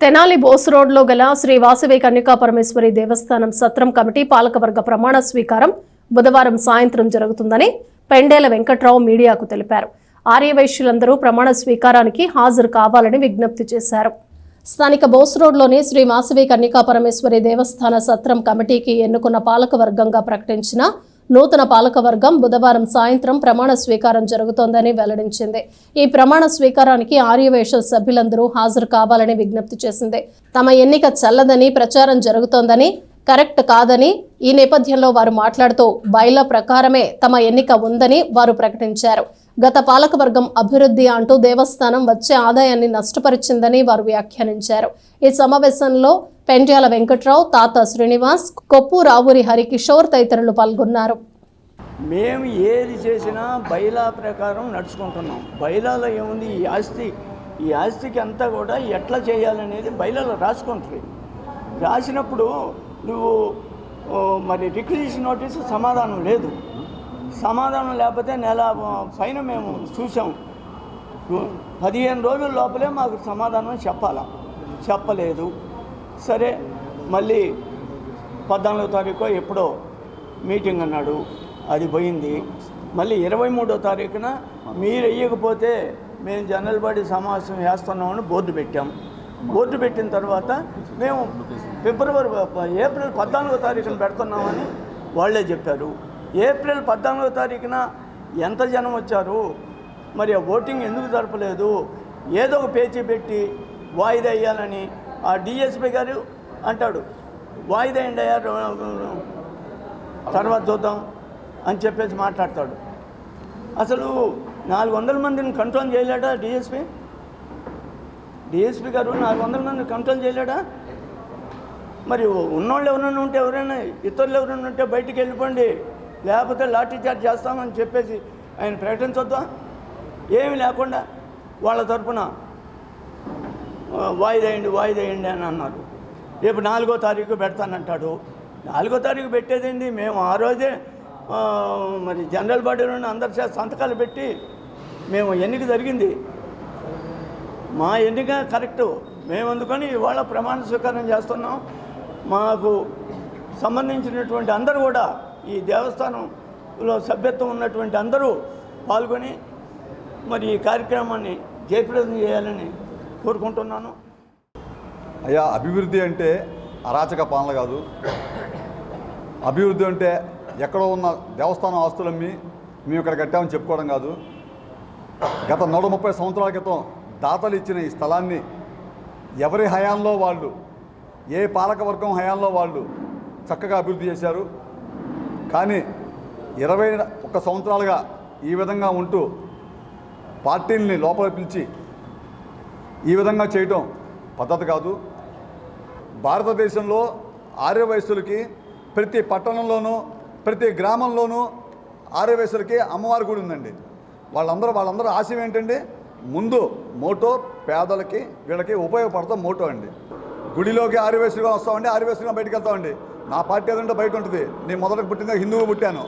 తెనాలి బోస్ రోడ్లో గల శ్రీ వాసవి కన్యకా పరమేశ్వరి దేవస్థానం సత్రం కమిటీ పాలకవర్గ ప్రమాణ స్వీకారం బుధవారం సాయంత్రం జరుగుతుందని పెండేల వెంకట్రావు మీడియాకు తెలిపారు. ఆర్యవైశ్యులందరూ ప్రమాణ స్వీకారానికి హాజరు కావాలని విజ్ఞప్తి చేశారు. స్థానిక బోస్ రోడ్లోని శ్రీ వాసవి కన్యకా పరమేశ్వరి దేవస్థాన సత్రం కమిటీకి ఎన్నుకున్న పాలకవర్గంగా ప్రకటించిన నూతన పాలకవర్గం బుధవారం సాయంత్రం ప్రమాణ స్వీకారం జరుగుతోందని వెల్లడించింది. ఈ ప్రమాణ స్వీకారానికి ఆర్యవేష సభ్యులందరూ హాజరు కావాలని విజ్ఞప్తి చేసింది. తమ ఎన్నిక చల్లదని ప్రచారం జరుగుతోందని కరెక్ట్ కాదని ఈ నేపథ్యంలో వారు మాట్లాడుతూ బయల ప్రకారమే తమ ఎన్నిక ఉందని వారు ప్రకటించారు. గత పాలకవర్గం అభివృద్ధి అంటూ దేవస్థానం వచ్చే ఆదాయాన్ని నష్టపరిచిందని వారు వ్యాఖ్యానించారు. ఈ సమావేశంలో పెండ్యాల వెంకట్రావు తాత శ్రీనివాస్ కొప్పు రావురి హరికిషోర్ తదితరులు పాల్గొన్నారు. మేము ఏది చేసినా బైలా ప్రకారం నడుచుకుంటున్నాం. బైలాలో ఏముంది? ఈ ఆస్తి ఈ ఆస్తికి అంతా కూడా ఎట్లా చేయాలనేది బయలాలో రాసుకుంటుంది. రాసినప్పుడు నువ్వు మరి రిక్విజిషన్ నోటీస్ సమాధానం లేదు. సమాధానం లేకపోతే నెల పైన మేము చూసాం. పదిహేను రోజుల లోపలే మాకు సమాధానం చెప్పాలా? చెప్పలేదు. సరే మళ్ళీ పద్నాలుగో తారీఖు ఎప్పుడో మీటింగ్ అన్నాడు అది పోయింది. మళ్ళీ ఇరవై మూడో తారీఖున మీరు వెయ్యకపోతే మేము జనరల్ బాడీ సమావేశం వేస్తున్నామని బోర్డు పెట్టాం. బోర్డు పెట్టిన తర్వాత మేము ఫిబ్రవరి ఏప్రిల్ పద్నాలుగో తారీఖున పెడుతున్నామని వాళ్ళే చెప్పారు. ఏప్రిల్ పద్నాలుగో తారీఖున ఎంత జనం వచ్చారు? మరి ఆ ఓటింగ్ ఎందుకు జరపలేదు? ఏదో ఒక పేచీ పెట్టి వాయిదా వేయాలని ఆ డిఎస్పీ గారు అంటాడు వాయిదా ఏంటి తర్వాత చూద్దాం అని చెప్పేసి మాట్లాడతాడు. అసలు నాలుగు వందల మందిని కంట్రోల్ చేయలేడా డిఎస్పీ డిఎస్పీ గారు నాలుగు వందల మందిని కంట్రోల్ చేయలేడా? మరి ఉన్నోళ్ళు ఎవరైనా ఉంటే ఎవరైనా ఇతరులు ఎవరైనా ఉంటే బయటికి వెళ్ళిపోండి లేకపోతే లాఠీ చార్జ్ చేస్తామని చెప్పేసి ఆయన ప్రకటించొద్దా? ఏమి లేకుండా వాళ్ళ తరపున వాయిదేయండి వాయిదేయండి అని అన్నారు. రేపు నాలుగో తారీఖు పెడతానంటాడు. నాలుగో తారీఖు పెట్టేదండి మేము ఆ రోజే మరి జనరల్ బాడీలోని అందరి చేత సంతకాలు పెట్టి మేము ఎన్నిక జరిగింది. మా ఎన్నిక కరెక్టు. మేము అందుకని ఇవాళ ప్రమాణ స్వీకారం చేస్తున్నాం. మాకు సంబంధించినటువంటి అందరూ కూడా ఈ దేవస్థానంలో సభ్యత్వం ఉన్నటువంటి అందరూ పాల్గొని మరి ఈ కార్యక్రమాన్ని జయప్రదం చేయాలని కోరుకుంటున్నాను. అయ్యా అభివృద్ధి అంటే అరాచక పాలన కాదు. అభివృద్ధి అంటే ఎక్కడో ఉన్న దేవస్థానం ఆస్తులమ్మి మేము ఇక్కడ కట్టామని చెప్పుకోవడం కాదు. గత నూట ముప్పై సంవత్సరాల క్రితం దాతలు ఇచ్చిన ఈ స్థలాన్ని ఎవరి హయాంలో వాళ్ళు ఏ పాలకవర్గం హయాంలో వాళ్ళు చక్కగా అభివృద్ధి చేశారు. కానీ ఇరవై ఒక్క సంవత్సరాలుగా ఈ విధంగా ఉంటూ పార్టీల్ని లోపల పిలిచి ఈ విధంగా చేయటం పద్ధతి కాదు. భారతదేశంలో ఆర్యవయస్సులకి ప్రతి పట్టణంలోనూ ప్రతి గ్రామంలోనూ ఆర్యవయస్సులకి అమ్మవారి గుడి ఉందండి. వాళ్ళందరూ వాళ్ళందరూ ఆశయం ఏంటండి? ముందు మోటో పేదలకి వీళ్ళకి ఉపయోగపడతాం మోటో అండి. గుడిలోకి ఆర్యవయస్సుగా వస్తామండి ఆర్యవయస్సుగా బయటకు వెళ్తామండి. నా పార్టీ ఏదంటే బయట ఉంటుంది. నేను మొదట పుట్టింది హిందువు పుట్టాను.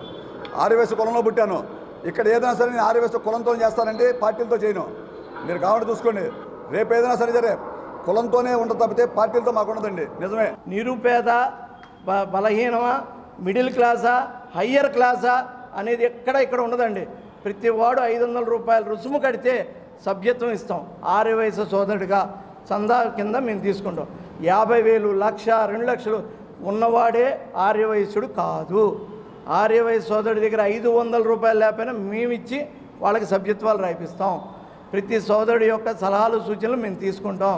ఆర్యవయస్సు కులంలో పుట్టాను. ఇక్కడ ఏదైనా సరే నేను ఆర్యవయస్సు కులంతో చేస్తానండి పార్టీలతో చేయను. మీరు కావాలంటే చూసుకోండి. రేపు ఏదైనా సరే సరే కులంతోనే ఉండదు తప్పితే పార్టీలతో మాకు ఉండదండి. నిజమే. నిరుపేద బ- బలహీనమా మిడిల్ క్లాసా హయ్యర్ క్లాసా అనేది ఎక్కడ ఇక్కడ ఉండదండి. ప్రతి వాడు ఐదు వందల రూపాయలు రుసుము కడితే సభ్యత్వం ఇస్తాం. ఆరు వయసు సోదరుడిగా చందా కింద మేము తీసుకుంటాం. యాభై వేలు లక్ష రెండు లక్షలు ఉన్నవాడే ఆర్యవయస్సుడు కాదు. ఆర్యవయసు సోదరుడి దగ్గర ఐదు వందల రూపాయలు లేకపోయినా మేము ఇచ్చి వాళ్ళకి సభ్యత్వాలు రాయిపిస్తాం. ప్రతి సోదరుడి యొక్క సలహాలు సూచనలు మేము తీసుకుంటాం.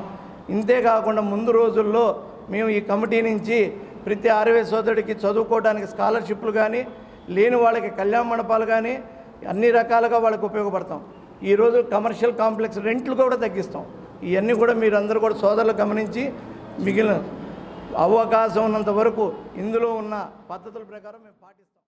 ఇంతేకాకుండా ముందు రోజుల్లో మేము ఈ కమిటీ నుంచి ప్రతి ఆర్వే సోదరుడికి చదువుకోవడానికి స్కాలర్షిప్లు కానీ లేని వాళ్ళకి కళ్యాణ మండపాలు కానీ అన్ని రకాలుగా వాళ్ళకి ఉపయోగపడతాం. ఈరోజు కమర్షియల్ కాంప్లెక్స్ రెంట్లు కూడా తగ్గిస్తాం. ఇవన్నీ కూడా మీరందరూ కూడా సోదరులు గమనించి మిగిలిన అవకాశం ఉన్నంత వరకు ఇందులో ఉన్న పద్ధతుల ప్రకారం మేము పాటిస్తాం.